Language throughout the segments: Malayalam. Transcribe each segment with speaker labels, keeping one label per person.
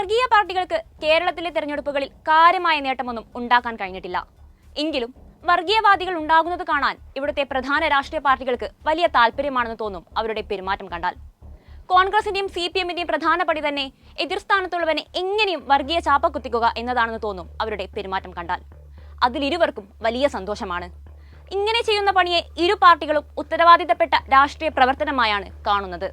Speaker 1: വർഗീയ പാർട്ടികൾക്ക് കേരളത്തിലെ തെരഞ്ഞെടുപ്പുകളിൽ കാര്യമായ നേട്ടമൊന്നും ഉണ്ടാക്കാൻ കഴിഞ്ഞിട്ടില്ല. എങ്കിലും വർഗീയവാദികൾ ഉണ്ടാകുന്നത് കാണാൻ ഇവിടുത്തെ പ്രധാന രാഷ്ട്രീയ പാർട്ടികൾക്ക് വലിയ താല്പര്യമാണെന്ന് തോന്നും അവരുടെ പെരുമാറ്റം കണ്ടാൽ. കോൺഗ്രസിന്റെയും സി പി എമ്മിന്റെയും പ്രധാന പടി തന്നെ എതിർസ്ഥാനത്തുള്ളവനെ എങ്ങനെയും വർഗീയ ചാപ്പ കുത്തിക്കുക എന്നതാണെന്ന് തോന്നും അവരുടെ പെരുമാറ്റം കണ്ടാൽ. അതിലിരുവർക്കും വലിയ സന്തോഷമാണ്. ഇങ്ങനെ ചെയ്യുന്ന പണിയെ ഇരു പാർട്ടികളും ഉത്തരവാദിത്തപ്പെട്ട രാഷ്ട്രീയ പ്രവർത്തനമായാണ് കാണുന്നത്.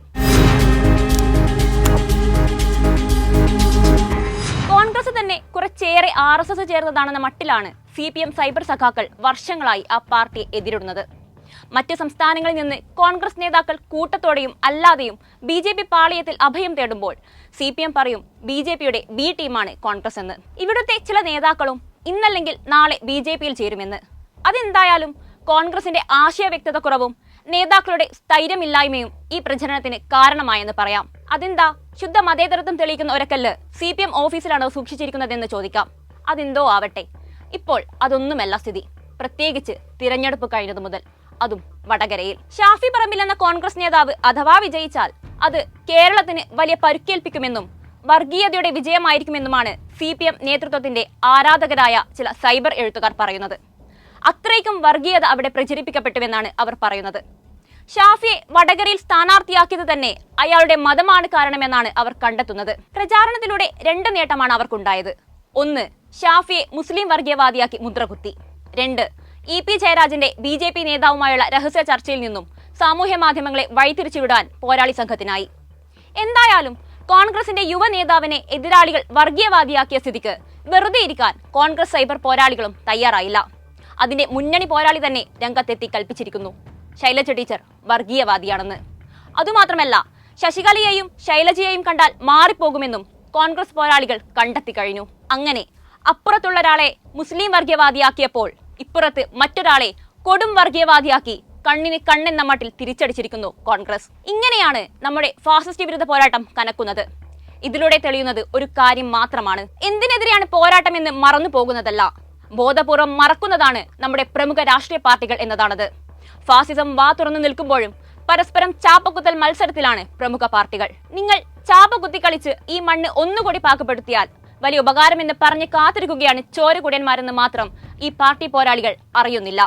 Speaker 1: കുറച്ചേറെ ആർ എസ് എസ് ചേർന്നതാണെന്ന മട്ടിലാണ് സി പി എം സൈബർ സഖാക്കൾ വർഷങ്ങളായി ആ പാർട്ടിയെ എതിരിടുന്നത്. മറ്റ് സംസ്ഥാനങ്ങളിൽ നിന്ന് കോൺഗ്രസ് നേതാക്കൾ കൂട്ടത്തോടെയും അല്ലാതെയും ബി ജെ പി പാളയത്തിൽ അഭയം തേടുമ്പോൾ സി പി എം പറയും ബി ജെ പിയുടെ ബി ടീമാണ് കോൺഗ്രസ് എന്ന്. ഇവിടുത്തെ ചില നേതാക്കളും ഇന്നല്ലെങ്കിൽ നാളെ ബി ജെ പിയിൽ ചേരുമെന്ന്. അതെന്തായാലും കോൺഗ്രസിന്റെ ആശയ വ്യക്തത കുറവും നേതാക്കളുടെ സ്ഥൈര്യമില്ലായ്മയും ഈ പ്രചരണത്തിന് കാരണമായെന്ന് പറയാം. അതെന്താ? ശുദ്ധ മതേതരത്വം തെളിയിക്കുന്ന ഒരക്കല്ല് സി പി എം ഓഫീസിലാണോ സൂക്ഷിച്ചിരിക്കുന്നതെന്ന് ചോദിക്കാം. അതെന്തോ ആവട്ടെ. ഇപ്പോൾ അതൊന്നുമല്ല സ്ഥിതി. പ്രത്യേകിച്ച് തിരഞ്ഞെടുപ്പ് കഴിഞ്ഞതു മുതൽ. അതും വടകരയിൽ. ഷാഫി പറമ്പിൽ എന്ന കോൺഗ്രസ് നേതാവ് അഥവാ വിജയിച്ചാൽ അത് കേരളത്തിന് വലിയ പരുക്കേൽപ്പിക്കുമെന്നും വർഗീയതയുടെ വിജയമായിരിക്കുമെന്നുമാണ് സി പി എം നേതൃത്വത്തിന്റെ ആരാധകരായ ചില സൈബർ എഴുത്തുകാർ പറയുന്നത്. അത്രയ്ക്കും വർഗീയത അവിടെ പ്രചരിപ്പിക്കപ്പെട്ടുവെന്നാണ് അവർ പറയുന്നത്. ഷാഫിയെ വടകരയിൽ സ്ഥാനാർത്ഥിയാക്കിയത് തന്നെ അയാളുടെ മതമാണ് കാരണമെന്നാണ് അവർ കണ്ടെത്തുന്നത്. പ്രചാരണത്തിലൂടെ രണ്ട് നേട്ടമാണ് അവർക്കുണ്ടായത്. ഒന്ന് ഷാഫിയെ മുസ്ലിം വർഗീയവാദിയാക്കി മുദ്രകുത്തി. രണ്ട് ഇ പി ജയരാജന്റെ ബി ജെ പി നേതാവുമായുള്ള രഹസ്യ ചർച്ചയിൽ നിന്നും സാമൂഹ്യ മാധ്യമങ്ങളെ വഴിതിരിച്ചുവിടാൻ പോരാളി സംഘത്തിനായി. എന്തായാലും കോൺഗ്രസിന്റെ യുവ നേതാവിനെ എതിരാളികൾ വർഗീയവാദിയാക്കിയ സ്ഥിതിക്ക് വെറുതെ ഇരിക്കാൻ കോൺഗ്രസ് സൈബർ പോരാളികളും തയ്യാറായില്ല. അതിന്റെ മുന്നണി പോരാളി തന്നെ രംഗത്തെത്തി കൽപ്പിച്ചിരിക്കുന്നു. ശൈലജ ടീച്ചർ വർഗീയവാദിയാണെന്ന്. അതുമാത്രമല്ല ശശികലയെയും ശൈലജയെയും കണ്ടാൽ മാറിപ്പോകുമെന്നും കോൺഗ്രസ് പോരാളികൾ കണ്ടെത്തി കഴിഞ്ഞു. അങ്ങനെ അപ്പുറത്തുള്ള ഒരാളെ മുസ്ലിം വർഗീയവാദിയാക്കിയപ്പോൾ ഇപ്പുറത്ത് മറ്റൊരാളെ കൊടും വർഗീയവാദിയാക്കി കണ്ണിന് കണ്ണെന്ന മട്ടിൽ തിരിച്ചടിച്ചിരിക്കുന്നു കോൺഗ്രസ്. ഇങ്ങനെയാണ് നമ്മുടെ ഫാസിസ്റ്റ് വിരുദ്ധ പോരാട്ടം കനക്കുന്നത്. ഇതിലൂടെ തെളിയുന്നത് ഒരു കാര്യം മാത്രമാണ്. എന്തിനെതിരെയാണ് പോരാട്ടം എന്ന് മറന്നു പോകുന്നതല്ല ബോധപൂർവം മറക്കുന്നതാണ് നമ്മുടെ പ്രമുഖ രാഷ്ട്രീയ പാർട്ടികൾ എന്നതാണത്. ഫാസിസം വാ തുറന്നു നിൽക്കുമ്പോഴും പരസ്പരം ചാപ്പക്കുത്തൽ മത്സരത്തിലാണ് പ്രമുഖ പാർട്ടികൾ. നിങ്ങൾ ചാപ്പക്കുത്തി കളിച്ച് ഈ മണ്ണ് ഒന്നുകൂടി പാകപ്പെടുത്തിയാൽ വലിയ ഉപകാരമെന്ന് പറഞ്ഞ് കാത്തിരിക്കുകയാണ് ചോരകുടിയന്മാരെന്ന് മാത്രം ഈ പാർട്ടി പോരാളികൾ അറിയുന്നില്ല.